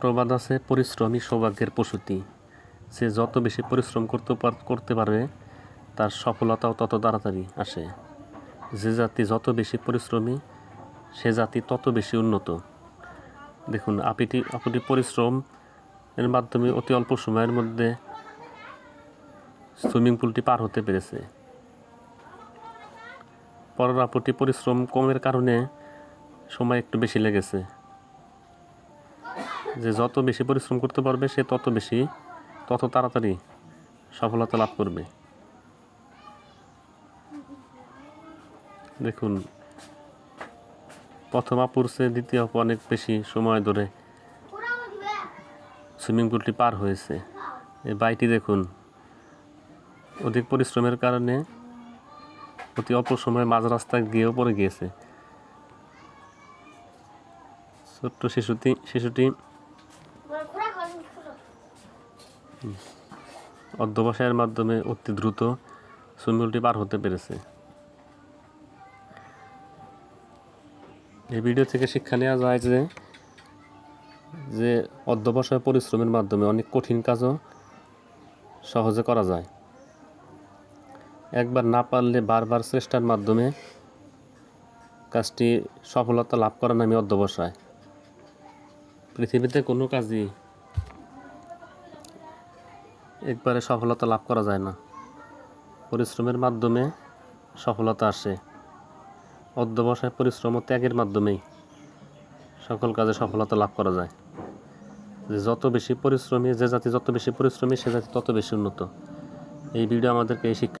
প্রবাদ আছে পরিশ্রমী সৌভাগ্যের প্রসূতি। সে যত বেশি পরিশ্রম করতে করতে পারবে, তার সফলতাও তত তাড়াতাড়ি আসে। যে জাতি যত বেশি পরিশ্রমী, সে জাতি তত বেশি উন্নত। দেখুন আপিটি আপুটি পরিশ্রম এর মাধ্যমে অতি অল্প সময়ের মধ্যে সুইমিং পুলটি পার হতে পেরেছে। পরের আপুটি পরিশ্রম কমের কারণে সময় একটু বেশি লেগেছে। যে যত বেশি পরিশ্রম করতে পারবে, সে তত বেশি, তত তাড়াতাড়ি সফলতা লাভ করবে। দেখুন, প্রথম আপুর দ্বিতীয় আপু অনেক বেশি সময় ধরে সুইমিং পুলটি পার হয়েছে। এই বাইটি দেখুন, অধিক পরিশ্রমের কারণে অতি অল্প সময় মাঝ রাস্তায় গিয়েও পড়ে গিয়েছে। ছোট্ট শিশুটি শিশুটি অধ্যবসায়ের মাধ্যমে অতি দ্রুত সুইমিংটি পার হতে পেরেছে। এই ভিডিও থেকে শিক্ষা নেওয়া যায় যে যে অধ্যবসায় পরিশ্রমের মাধ্যমে অনেক কঠিন কাজও সহজে করা যায়। একবার না পারলে বারবার চেষ্টার মাধ্যমে কাজটি সফলতা লাভ করা নামে অধ্যবসায়। পৃথিবীতে কোনো কাজই একবারে সফলতা লাভ করা যায় না। পরিশ্রমের মাধ্যমে সফলতা আসে। অধ্যবসায় পরিশ্রম ও ত্যাগের মাধ্যমেই সকল কাজে সফলতা লাভ করা যায়। যে যত বেশি পরিশ্রমী, যে জাতি যত বেশি পরিশ্রমী, সে জাতি তত বেশি উন্নত। এই ভিডিও আমাদেরকে এই শিক্ষা